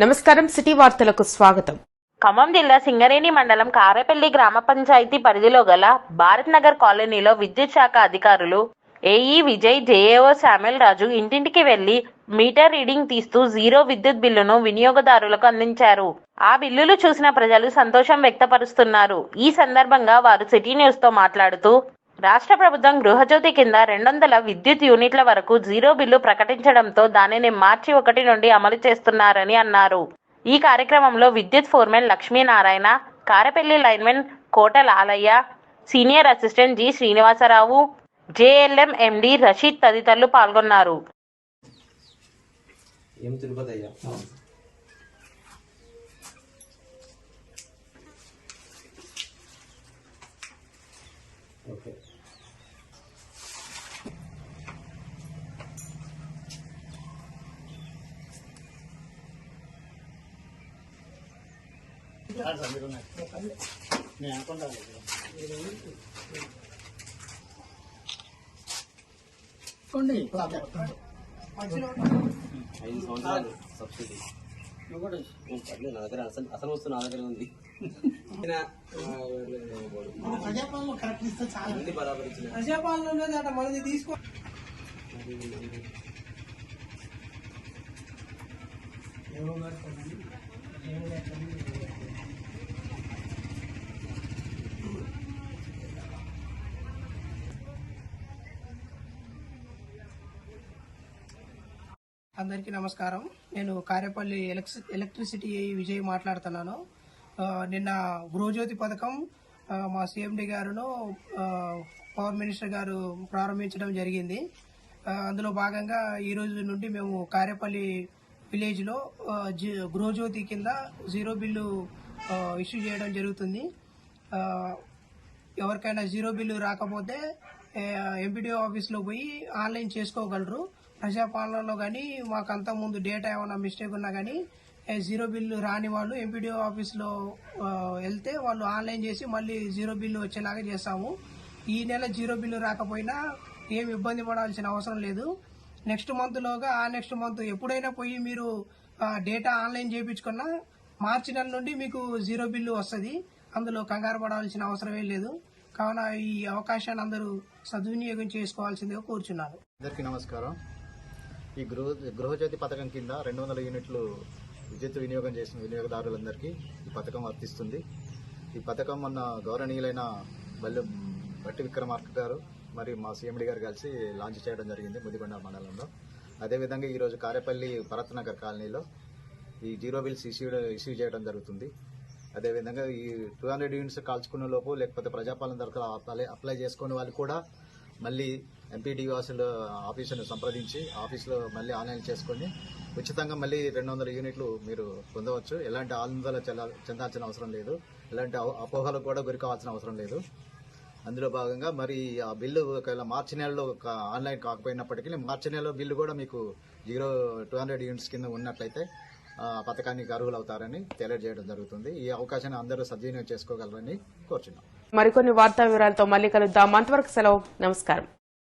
నమస్కారం సిటీ వార్తలకు స్వాగతం. ఖమ్మం జిల్లా సింగరేణి మండలం కారేపల్లి గ్రామ పంచాయతీ పరిధిలో గల భారత్ నగర్ కాలనీలో విద్యుత్ శాఖ అధికారులు AE Vijay JAO Samuel Raju ఇంటింటికి వెళ్ళి మీటర్ రీడింగ్ తీస్తూ జీరో విద్యుత్ బిల్లును వినియోగదారులకు అందించారు. ఆ బిల్లులు చూసిన ప్రజలు సంతోషం వ్యక్తపరుస్తున్నారు. ఈ సందర్భంగా వారు సిటీ న్యూస్తో మాట్లాడుతూ రాష్ట్ర ప్రభుత్వం గృహజ్యోతి కింద రెండు వందల విద్యుత్ యూనిట్ల వరకు జీరో బిల్లు ప్రకటించడంతో దానిని మార్చి ఒకటి నుండి అమలు చేస్తున్నారని అన్నారు. ఈ కార్యక్రమంలో విద్యుత్ foreman Lakshminarayana Karapalli linemen Kota Lalaiah senior assistant G Srinivasarao JLM MD Rashid తదితరులు పాల్గొన్నారు. ఏం తిరుపతి అయ్యా ఓకే ఐదు సంవత్సరాలు సబ్సిడీ. పర్లేదు, నా దగ్గర అసలు అసలు వస్తువు నా దగ్గర ఉంది. ప్రజాపాలన కరెక్ట్ ఇస్తే అందరికీ నమస్కారం. నేను కారేపల్లి ఎలక్ట్రి ఎలక్ట్రిసిటీ విజయ్ మాట్లాడుతున్నాను. నిన్న గృహజ్యోతి పథకం మా సీఎండి గారును పవర్ మినిస్టర్ గారు ప్రారంభించడం జరిగింది. అందులో భాగంగా ఈ రోజు నుండి మేము కారేపల్లి విలేజ్లో జి- గృహజ్యోతి కింద జీరో బిల్లు ఇష్యూ చేయడం జరుగుతుంది. ఎవరికైనా జీరో బిల్లు రాకపోతే ఎంపీడీఓ ఆఫీస్లో పోయి ఆన్లైన్ చేసుకోగలరు. ప్రజాపాలనలో కానీ మాకు అంత ముందు డేటా ఏమైనా మిస్టేక్ ఉన్నా కానీ జీరో బిల్లు రాని వాళ్ళు ఎంపీడీఓ ఆఫీస్లో వెళ్తే వాళ్ళు ఆన్లైన్ చేసి మళ్ళీ జీరో బిల్లు వచ్చేలాగా చేస్తాము. ఈ నెల జీరో బిల్లు రాకపోయినా ఏమి ఇబ్బంది పడాల్సిన అవసరం లేదు. నెక్స్ట్ మంత్లోగా ఆ నెక్స్ట్ మంత్ ఎప్పుడైనా పోయి మీరు డేటా ఆన్లైన్ చేయించుకున్నా మార్చి నెల నుండి మీకు జీరో బిల్లు వస్తుంది. అందులో కంగారు పడాల్సిన అవసరమే లేదు. కావున ఈ అవకాశాన్ని అందరూ సద్వినియోగం చేసుకోవాల్సిందిగా కోరుచున్నాను. అందరికీ నమస్కారం. ఈ గృహ గృహజ్యోతి పథకం కింద రెండు వందల యూనిట్లు విద్యుత్ వినియోగం చేసిన వినియోగదారులందరికీ ఈ పథకం వర్తిస్తుంది. ఈ పథకం మొన్న గౌరవనీయులైన బల్లి బట్టి విక్రమార్క గారు మరియు మా సీఎండి గారు కలిసి లాంచ్ చేయడం జరిగింది ముదిగొండ మండలంలో. అదేవిధంగా ఈరోజు కారేపల్లి భరత్నగర్ కాలనీలో ఈ జీరో బిల్స్ ఇష్యూ ఇష్యూ చేయడం జరుగుతుంది. అదేవిధంగా ఈ టూ హండ్రెడ్ యూనిట్స్ కాల్చుకునే లోపు లేకపోతే ప్రజాపాలన దగ్గర అప్లై అప్లై చేసుకునే వాళ్ళు కూడా మళ్ళీ ఎంపీడీఓసులు ఆఫీసును సంప్రదించి ఆఫీసులో మళ్ళీ ఆన్లైన్ చేసుకొని ఉచితంగా మళ్ళీ రెండు వందల యూనిట్లు మీరు పొందవచ్చు. ఎలాంటి ఆందోళన చెందాల్సిన అవసరం లేదు. ఎలాంటి అపోహలకు కూడా గురి కావాల్సిన అవసరం లేదు. అందులో భాగంగా మరి ఆ బిల్లు ఒకవేళ మార్చి నెలలో ఒక ఆన్లైన్ కాకపోయినప్పటికీ మార్చి నెలలో బిల్లు కూడా మీకు జీరో టూ హండ్రెడ్ యూనిట్స్ కింద ఉన్నట్లయితే పథకానికి అర్హులు అవుతారని తెలియజేయడం జరుగుతుంది. ఈ అవకాశాన్ని అందరూ సద్వినియోగం చేసుకోగలరని కోరుచున్నాం. మరికొన్ని వార్తా వివరాలతో మళ్ళీ కలుద్దాం. అంతవరకు సెలవు. నమస్కారం.